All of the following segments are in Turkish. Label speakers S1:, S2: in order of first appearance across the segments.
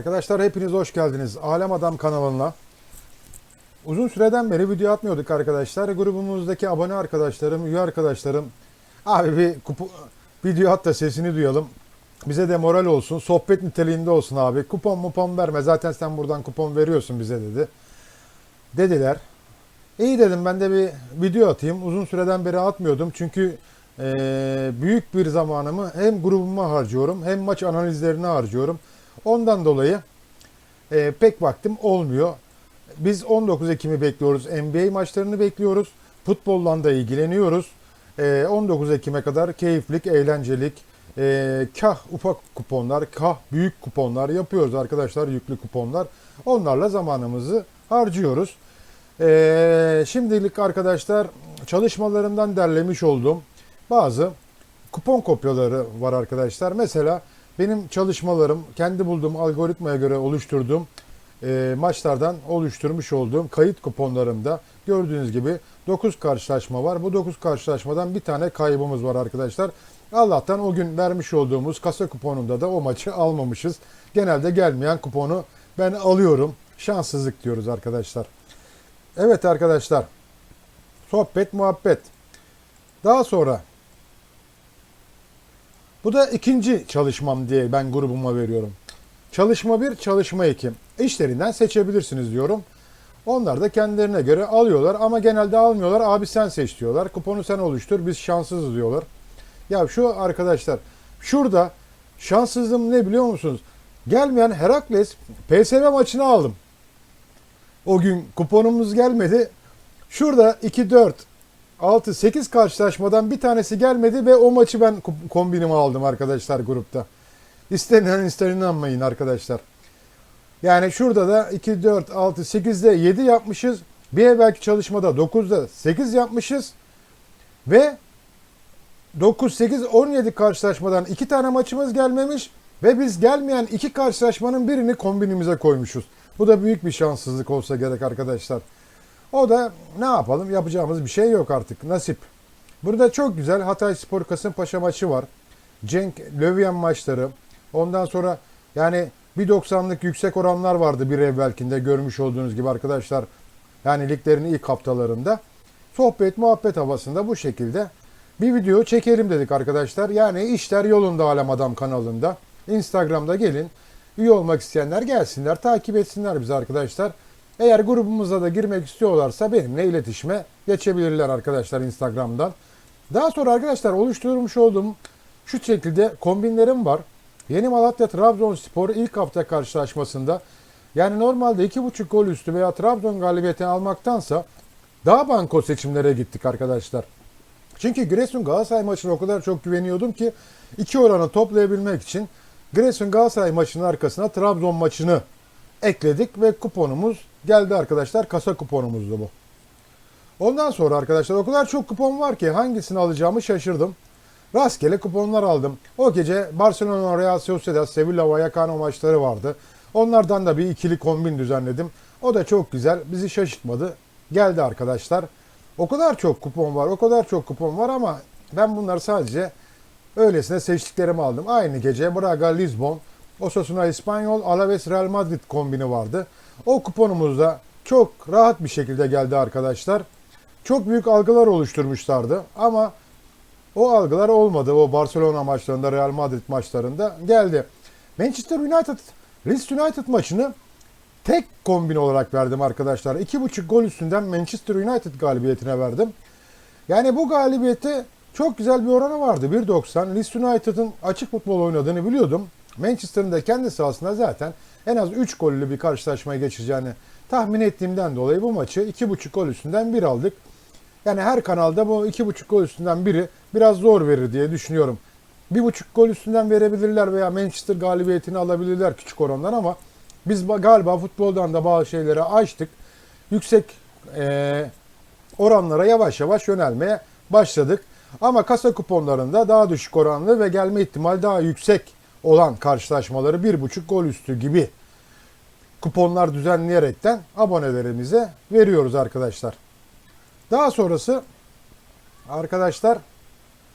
S1: Arkadaşlar hepiniz hoş geldiniz. Alem Adam kanalına. Uzun süreden beri video atmıyorduk arkadaşlar. Grubumuzdaki abone arkadaşlarım, üye arkadaşlarım. Abi bir kupu, video at da sesini duyalım. Bize de moral olsun. Sohbet niteliğinde olsun abi. Kupon mupon verme. Zaten sen buradan kupon veriyorsun bize dedi. Dediler. İyi dedim ben de bir video atayım. Uzun süreden beri atmıyordum. Çünkü eee, büyük bir zamanımı hem grubuma harcıyorum hem maç analizlerine harcıyorum. Ondan dolayı eee, pek vaktim olmuyor. Biz 19 Ekim'i bekliyoruz. NBA maçlarını bekliyoruz. Futbolla da ilgileniyoruz. Eee, 19 Ekim'e kadar keyiflik, eğlencelik, eee, kah ufak kuponlar, kah büyük kuponlar yapıyoruz arkadaşlar. Yüklü kuponlar. Onlarla zamanımızı harcıyoruz. Ee, şimdilik arkadaşlar çalışmalarımdan derlemiş olduğum bazı kupon kopyaları var arkadaşlar. Mesela benim çalışmalarım kendi bulduğum algoritmaya göre oluşturduğum e, maçlardan oluşturmuş olduğum kayıt kuponlarımda gördüğünüz gibi 9 karşılaşma var. Bu 9 karşılaşmadan bir tane kaybımız var arkadaşlar. Allah'tan o gün vermiş olduğumuz kasa kuponunda da o maçı almamışız. Genelde gelmeyen kuponu ben alıyorum. Şanssızlık diyoruz arkadaşlar. Evet arkadaşlar. Sohbet, muhabbet. Daha sonra bu da ikinci çalışmam diye ben grubuma veriyorum. Çalışma 1, çalışma 2. İşlerinden seçebilirsiniz diyorum. Onlar da kendilerine göre alıyorlar ama genelde almıyorlar. Abi sen seç diyorlar. Kuponu sen oluştur. Biz şanssızız diyorlar. Ya şu arkadaşlar şurada şanssızlığım ne biliyor musunuz? Gelmeyen Herakles PSV maçını aldım. O gün kuponumuz gelmedi. Şurada 2, 4, 6, 8 karşılaşmadan bir tanesi gelmedi ve o maçı ben kombinime aldım arkadaşlar grupta. İstenen ister inanmayın arkadaşlar. Yani şurada da 2, 4, 6, 8'de 7 yapmışız. Bir evvelki çalışmada 9'da 8 yapmışız. Ve 9, 8, 17 karşılaşmadan 2 tane maçımız gelmemiş. Ve biz gelmeyen iki karşılaşmanın birini kombinimize koymuşuz. Bu da büyük bir şanssızlık olsa gerek arkadaşlar. O da ne yapalım yapacağımız bir şey yok artık nasip. Burada çok güzel Hatay Spor Kasımpaşa maçı var. Cenk Löwen maçları. Ondan sonra yani 1.90'lık yüksek oranlar vardı bir evvelkinde görmüş olduğunuz gibi arkadaşlar. Yani liglerin ilk haftalarında. Sohbet muhabbet havasında bu şekilde bir video çekelim dedik arkadaşlar. Yani işler yolunda Alem Adam kanalında. Instagram'da gelin. Üye olmak isteyenler gelsinler, takip etsinler bizi arkadaşlar. Eğer grubumuza da girmek istiyorlarsa benimle iletişime geçebilirler arkadaşlar Instagram'dan. Daha sonra arkadaşlar oluşturmuş olduğum şu şekilde kombinlerim var. Yeni Malatya Trabzonspor ilk hafta karşılaşmasında yani normalde 2.5 gol üstü veya Trabzon galibiyeti almaktansa daha banko seçimlere gittik arkadaşlar. Çünkü Giresun Galatasaray maçına o kadar çok güveniyordum ki iki oranı toplayabilmek için Giresun Galatasaray maçının arkasına Trabzon maçını ekledik ve kuponumuz geldi arkadaşlar. Kasa kuponumuzdu bu. Ondan sonra arkadaşlar o kadar çok kupon var ki hangisini alacağımı şaşırdım. Rastgele kuponlar aldım. O gece Barcelona Real Sociedad Sevilla Vallecano maçları vardı. Onlardan da bir ikili kombin düzenledim. O da çok güzel. Bizi şaşırtmadı. Geldi arkadaşlar. O kadar çok kupon var, o kadar çok kupon var ama ben bunları sadece öylesine seçtiklerimi aldım. Aynı gece Braga Lisbon, Osasuna İspanyol, Alaves Real Madrid kombini vardı. O kuponumuzda çok rahat bir şekilde geldi arkadaşlar. Çok büyük algılar oluşturmuşlardı ama o algılar olmadı. O Barcelona maçlarında, Real Madrid maçlarında geldi. Manchester United, Leeds United maçını tek kombin olarak verdim arkadaşlar. 2.5 gol üstünden Manchester United galibiyetine verdim. Yani bu galibiyete çok güzel bir oranı vardı. 1.90. Leeds United'ın açık futbol oynadığını biliyordum. Manchester'ın da kendi sahasında zaten en az 3 gollü bir karşılaşmaya geçeceğini tahmin ettiğimden dolayı bu maçı 2.5 gol üstünden 1 aldık. Yani her kanalda bu 2.5 gol üstünden biri biraz zor verir diye düşünüyorum. 1.5 gol üstünden verebilirler veya Manchester galibiyetini alabilirler küçük orandan ama biz ba- galiba futboldan da bazı şeyleri açtık. Yüksek eee, oranlara yavaş yavaş yönelmeye başladık. Ama kasa kuponlarında daha düşük oranlı ve gelme ihtimali daha yüksek olan karşılaşmaları 1.5 gol üstü gibi kuponlar düzenleyerekten abonelerimize veriyoruz arkadaşlar. Daha sonrası arkadaşlar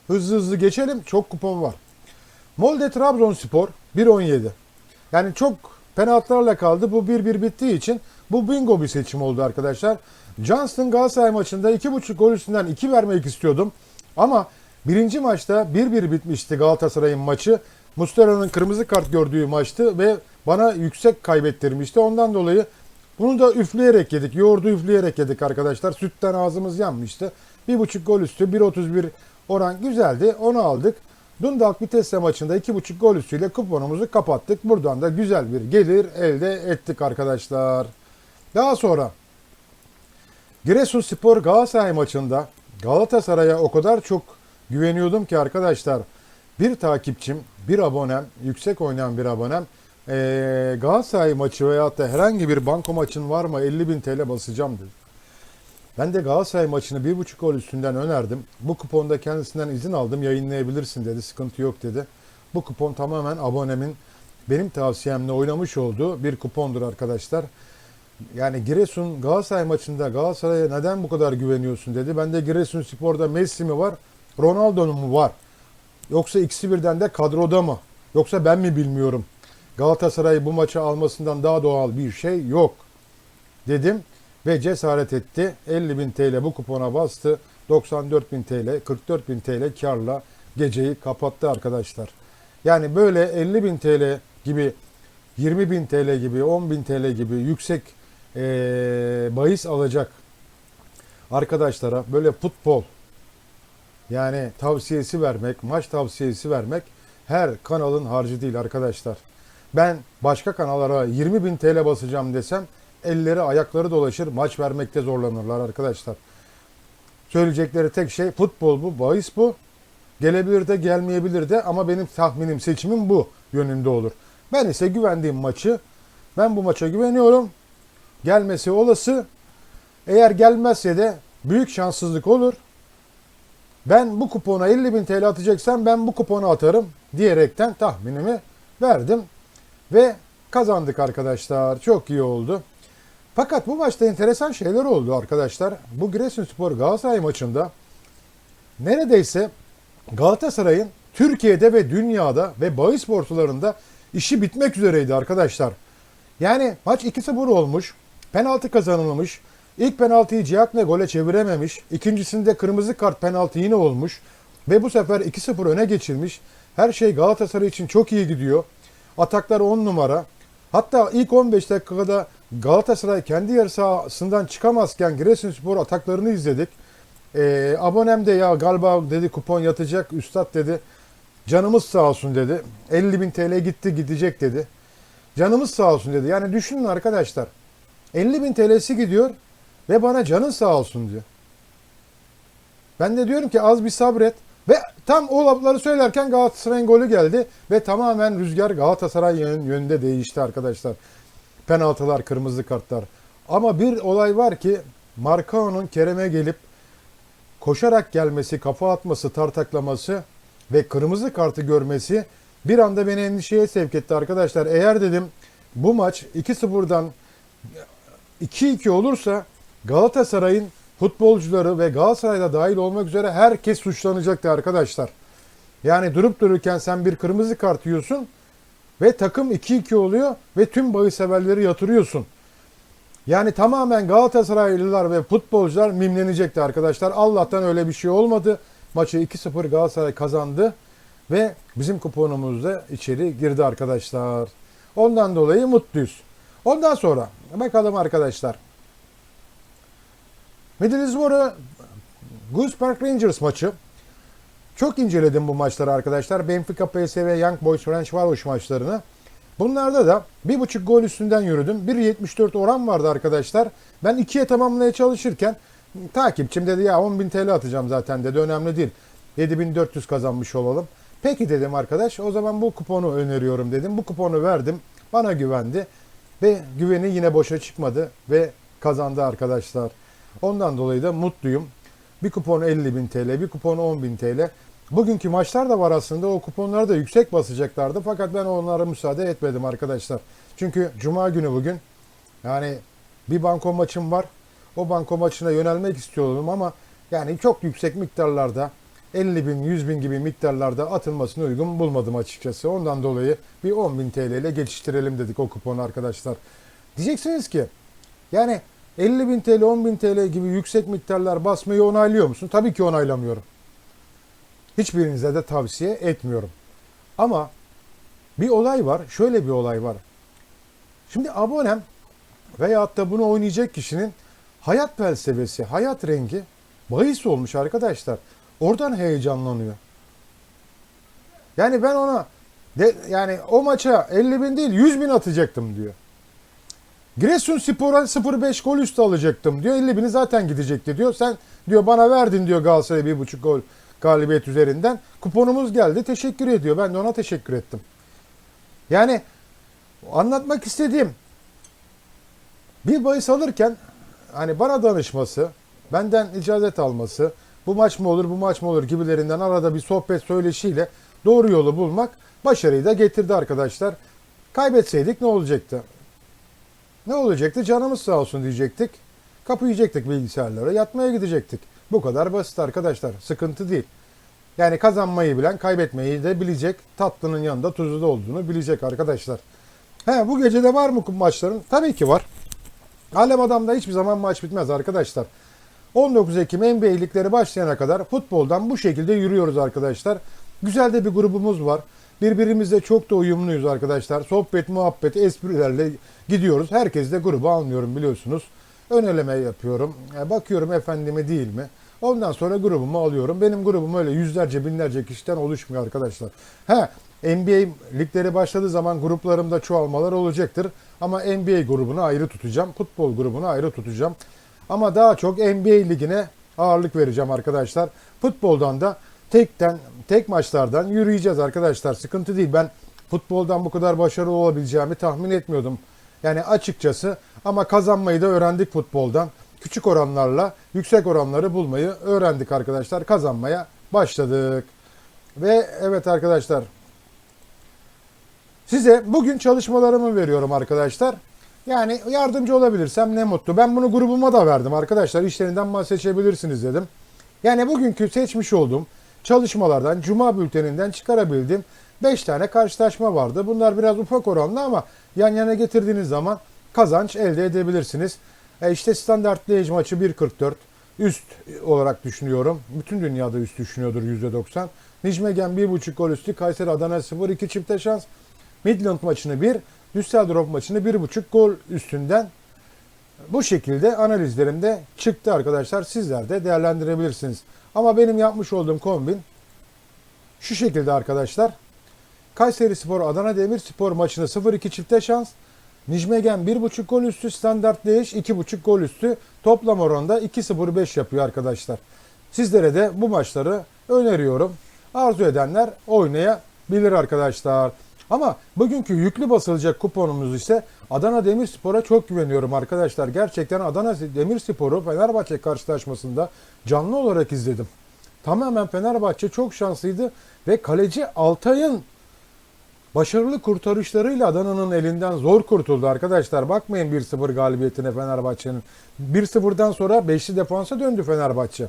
S1: hızlı hızlı geçelim. Çok kupon var. Molde Trabzonspor 1.17. Yani çok penaltılarla kaldı. Bu 1-1 bittiği için bu bingo bir seçim oldu arkadaşlar. Johnston Galatasaray maçında 2.5 gol üstünden 2 vermek istiyordum. Ama birinci maçta 1-1 bitmişti Galatasaray'ın maçı. Muslera'nın kırmızı kart gördüğü maçtı ve bana yüksek kaybettirmişti. Ondan dolayı bunu da üfleyerek yedik. Yoğurdu üfleyerek yedik arkadaşlar. Sütten ağzımız yanmıştı. 1.5 gol üstü 1.31 oran güzeldi. Onu aldık. Dundalk Vitesse maçında 2.5 gol üstüyle kuponumuzu kapattık. Buradan da güzel bir gelir elde ettik arkadaşlar. Daha sonra Giresunspor Galatasaray maçında Galatasaray'a o kadar çok güveniyordum ki arkadaşlar. Bir takipçim, bir abonem, yüksek oynayan bir abonem eee, Galatasaray maçı veyahut da herhangi bir banko maçın var mı 50 bin TL basacağım dedi. Ben de Galatasaray maçını 1.5 gol üstünden önerdim. Bu kuponda kendisinden izin aldım yayınlayabilirsin dedi. Sıkıntı yok dedi. Bu kupon tamamen abonemin benim tavsiyemle oynamış olduğu bir kupondur arkadaşlar. Yani Giresun Galatasaray maçında Galatasaray'a neden bu kadar güveniyorsun dedi. Ben de Giresun Spor'da Messi mi var, Ronaldo mu var? Yoksa ikisi birden de kadroda mı? Yoksa ben mi bilmiyorum? Galatasaray bu maçı almasından daha doğal bir şey yok dedim ve cesaret etti. 50 bin TL bu kupona bastı. 94 bin TL, 44 bin TL karla geceyi kapattı arkadaşlar. Yani böyle 50 bin TL gibi 20 bin TL gibi 10 bin TL gibi yüksek eee bahis alacak arkadaşlara böyle futbol yani tavsiyesi vermek, maç tavsiyesi vermek her kanalın harcı değil arkadaşlar. Ben başka kanallara 20 bin TL basacağım desem elleri ayakları dolaşır maç vermekte zorlanırlar arkadaşlar. Söyleyecekleri tek şey futbol bu, bahis bu. Gelebilir de gelmeyebilir de ama benim tahminim seçimim bu yönünde olur. Ben ise güvendiğim maçı ben bu maça güveniyorum. Gelmesi olası. Eğer gelmezse de büyük şanssızlık olur. Ben bu kupona 50 bin TL atacaksam ben bu kuponu atarım diyerekten tahminimi verdim. Ve kazandık arkadaşlar. Çok iyi oldu. Fakat bu maçta enteresan şeyler oldu arkadaşlar. Bu Giresunspor Galatasaray maçında neredeyse Galatasaray'ın Türkiye'de ve dünyada ve bahis borsalarında işi bitmek üzereydi arkadaşlar. Yani maç 2-0 olmuş. Penaltı kazanılmış. İlk penaltıyı Ciakne gole çevirememiş. İkincisinde kırmızı kart penaltı yine olmuş. Ve bu sefer 2-0 öne geçilmiş. Her şey Galatasaray için çok iyi gidiyor. Ataklar 10 numara. Hatta ilk 15 dakikada Galatasaray kendi yarı sahasından çıkamazken Giresunspor ataklarını izledik. Ee, abonem de ya galiba dedi kupon yatacak üstad dedi. Canımız sağ olsun dedi. 50 bin TL gitti gidecek dedi. Canımız sağ olsun dedi. Yani düşünün arkadaşlar. 50 bin TL'si gidiyor ve bana canın sağ olsun diyor. Ben de diyorum ki az bir sabret. Ve tam o lafları söylerken Galatasaray'ın golü geldi. Ve tamamen rüzgar Galatasaray yön- yönünde değişti arkadaşlar. Penaltılar, kırmızı kartlar. Ama bir olay var ki Marcao'nun Kerem'e gelip koşarak gelmesi, kafa atması, tartaklaması ve kırmızı kartı görmesi bir anda beni endişeye sevk etti arkadaşlar. Eğer dedim bu maç 2-0'dan 2-2 olursa Galatasaray'ın futbolcuları ve Galatasaray'da dahil olmak üzere herkes suçlanacaktı arkadaşlar. Yani durup dururken sen bir kırmızı kart yiyorsun ve takım 2-2 oluyor ve tüm bahis severleri yatırıyorsun. Yani tamamen Galatasaraylılar ve futbolcular mimlenecekti arkadaşlar. Allah'tan öyle bir şey olmadı. Maçı 2-0 Galatasaray kazandı ve bizim kuponumuz da içeri girdi arkadaşlar. Ondan dolayı mutluyuz. Ondan sonra bakalım arkadaşlar. Middlesbrough Goose Park Rangers maçı. Çok inceledim bu maçları arkadaşlar. Benfica, PSV, Young Boys, Ferencvaros maçlarını. Bunlarda da 1.5 gol üstünden yürüdüm. 1.74 oran vardı arkadaşlar. Ben 2'ye tamamlamaya çalışırken takipçim dedi ya 10.000 TL atacağım zaten dedi. Önemli değil. 7.400 kazanmış olalım. Peki dedim arkadaş o zaman bu kuponu öneriyorum dedim. Bu kuponu verdim. Bana güvendi. Ve güveni yine boşa çıkmadı ve kazandı arkadaşlar. Ondan dolayı da mutluyum. Bir kupon 50.000 TL, bir kupon 10.000 TL. Bugünkü maçlar da var aslında. O kuponları da yüksek basacaklardı. Fakat ben onlara müsaade etmedim arkadaşlar. Çünkü cuma günü bugün. Yani bir banko maçım var. O banko maçına yönelmek istiyorum ama yani çok yüksek miktarlarda 50 bin, 100 bin gibi miktarlarda atılmasını uygun bulmadım açıkçası. Ondan dolayı bir 10 bin TL ile geçiştirelim dedik o kuponu arkadaşlar. Diyeceksiniz ki yani 50 bin TL, 10 bin TL gibi yüksek miktarlar basmayı onaylıyor musun? Tabii ki onaylamıyorum. Hiçbirinize de tavsiye etmiyorum. Ama bir olay var, şöyle bir olay var. Şimdi abonem veyahut da bunu oynayacak kişinin hayat felsefesi, hayat rengi bahis olmuş arkadaşlar. Oradan heyecanlanıyor. Yani ben ona de, yani o maça 50 bin değil 100 bin atacaktım diyor. Giresun Spor'a 0-5 gol üstü alacaktım diyor. 50 bini zaten gidecekti diyor. Sen diyor bana verdin diyor Galatasaray'a bir buçuk gol galibiyet üzerinden. Kuponumuz geldi teşekkür ediyor. Ben de ona teşekkür ettim. Yani anlatmak istediğim bir bahis alırken hani bana danışması, benden icazet alması, bu maç mı olur, bu maç mı olur gibilerinden arada bir sohbet söyleşiyle doğru yolu bulmak başarıyı da getirdi arkadaşlar. Kaybetseydik ne olacaktı? Ne olacaktı? Canımız sağ olsun diyecektik. Kapayacaktık bilgisayarlara, yatmaya gidecektik. Bu kadar basit arkadaşlar. Sıkıntı değil. Yani kazanmayı bilen kaybetmeyi de bilecek. Tatlının yanında tuzu da olduğunu bilecek arkadaşlar. He, bu gece de var mı maçların? Tabii ki var. Alem Adam'da hiçbir zaman maç bitmez arkadaşlar. 19 Ekim NBA ligleri başlayana kadar futboldan bu şekilde yürüyoruz arkadaşlar. Güzel de bir grubumuz var. Birbirimizle çok da uyumluyuz arkadaşlar. Sohbet, muhabbet, esprilerle gidiyoruz. Herkes de grubu almıyorum biliyorsunuz. Ön eleme yapıyorum. E, Bakıyorum efendime değil mi? Ondan sonra grubumu alıyorum. Benim grubum öyle yüzlerce binlerce kişiden oluşmuyor arkadaşlar. Ha NBA ligleri başladığı zaman gruplarımda çoğalmalar olacaktır. Ama NBA grubunu ayrı tutacağım. Futbol grubunu ayrı tutacağım. Ama daha çok NBA ligine ağırlık vereceğim arkadaşlar. Futboldan da tekten tek maçlardan yürüyeceğiz arkadaşlar. Sıkıntı değil. Ben futboldan bu kadar başarılı olabileceğimi tahmin etmiyordum. Yani açıkçası ama kazanmayı da öğrendik futboldan. Küçük oranlarla yüksek oranları bulmayı öğrendik arkadaşlar. Kazanmaya başladık. Ve evet arkadaşlar size bugün çalışmalarımı veriyorum arkadaşlar. Yani yardımcı olabilirsem ne mutlu. Ben bunu grubuma da verdim arkadaşlar. İşlerinden mal seçebilirsiniz dedim. Yani bugünkü seçmiş olduğum çalışmalardan, Cuma bülteninden çıkarabildiğim 5 tane karşılaşma vardı. Bunlar biraz ufak oranlı ama yan yana getirdiğiniz zaman kazanç elde edebilirsiniz. E işte standart Liège maçı 1.44 üst olarak düşünüyorum. Bütün dünyada üst düşünüyordur %90. Nijmegen 1.5 gol üstü, Kayseri Adana 0 2 çifte şans. Midland maçını 1, Düsseldorf maçını 1.5 gol üstünden bu şekilde analizlerimde çıktı arkadaşlar. Sizler de değerlendirebilirsiniz. Ama benim yapmış olduğum kombin şu şekilde arkadaşlar. Kayseri Spor Adana Demirspor maçını 0-2 çifte şans. Nijmegen 1.5 gol üstü, standart değiş 2.5 gol üstü. Toplam oranda 2-0-5 yapıyor arkadaşlar. Sizlere de bu maçları öneriyorum. Arzu edenler oynayabilir arkadaşlar. Ama bugünkü yüklü basılacak kuponumuz ise Adana Demirspor'a çok güveniyorum arkadaşlar. Gerçekten Adana Demirspor'u Fenerbahçe karşılaşmasında canlı olarak izledim. Tamamen Fenerbahçe çok şanslıydı ve kaleci Altay'ın başarılı kurtarışlarıyla Adana'nın elinden zor kurtuldu arkadaşlar. Bakmayın 1-0 galibiyetine Fenerbahçe'nin. 1-0'dan sonra 5'li defansa döndü Fenerbahçe.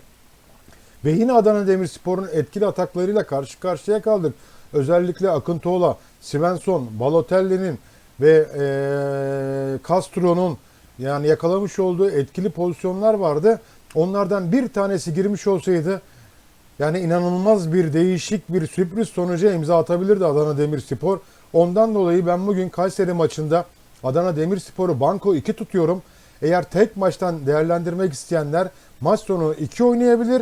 S1: Ve yine Adana Demirspor'un etkili ataklarıyla karşı karşıya kaldık. Özellikle Akıntola, Svensson, Balotelli'nin ve e, Castro'nun yani yakalamış olduğu etkili pozisyonlar vardı. Onlardan bir tanesi girmiş olsaydı yani inanılmaz bir değişik bir sürpriz sonuca imza atabilirdi Adana Demirspor. Ondan dolayı ben bugün Kayseri maçında Adana Demirspor'u banko 2 tutuyorum. Eğer tek maçtan değerlendirmek isteyenler maç sonu 2 oynayabilir.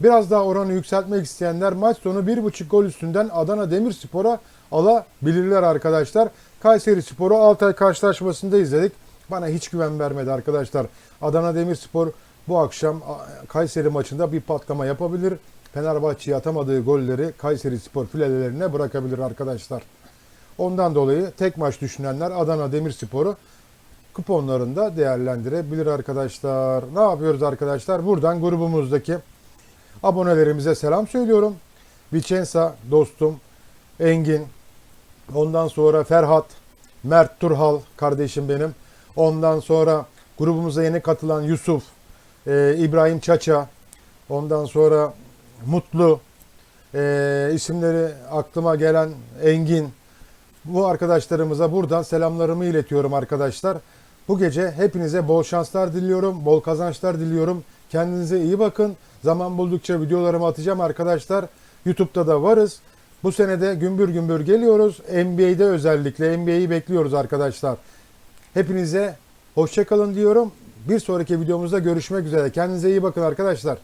S1: Biraz daha oranı yükseltmek isteyenler maç sonu 1.5 gol üstünden Adana Demirspor'a alabilirler arkadaşlar. Kayseri Spor'u Altay karşılaşmasında izledik. Bana hiç güven vermedi arkadaşlar. Adana Demirspor bu akşam Kayseri maçında bir patlama yapabilir. Fenerbahçe'ye atamadığı golleri Kayseri Spor filelerine bırakabilir arkadaşlar. Ondan dolayı tek maç düşünenler Adana Demirspor'u kuponlarında değerlendirebilir arkadaşlar. Ne yapıyoruz arkadaşlar? Buradan grubumuzdaki abonelerimize selam söylüyorum. Vicenza dostum, Engin, ondan sonra Ferhat, Mert Turhal kardeşim benim. Ondan sonra grubumuza yeni katılan Yusuf, e, İbrahim Çaça, ondan sonra Mutlu, Ee, isimleri aklıma gelen Engin. Bu arkadaşlarımıza buradan selamlarımı iletiyorum arkadaşlar. Bu gece hepinize bol şanslar diliyorum, bol kazançlar diliyorum. Kendinize iyi bakın. Zaman buldukça videolarımı atacağım arkadaşlar. YouTube'da da varız. Bu senede gümbür gümbür geliyoruz. NBA'de özellikle NBA'yi bekliyoruz arkadaşlar. Hepinize hoşçakalın diyorum. Bir sonraki videomuzda görüşmek üzere. Kendinize iyi bakın arkadaşlar.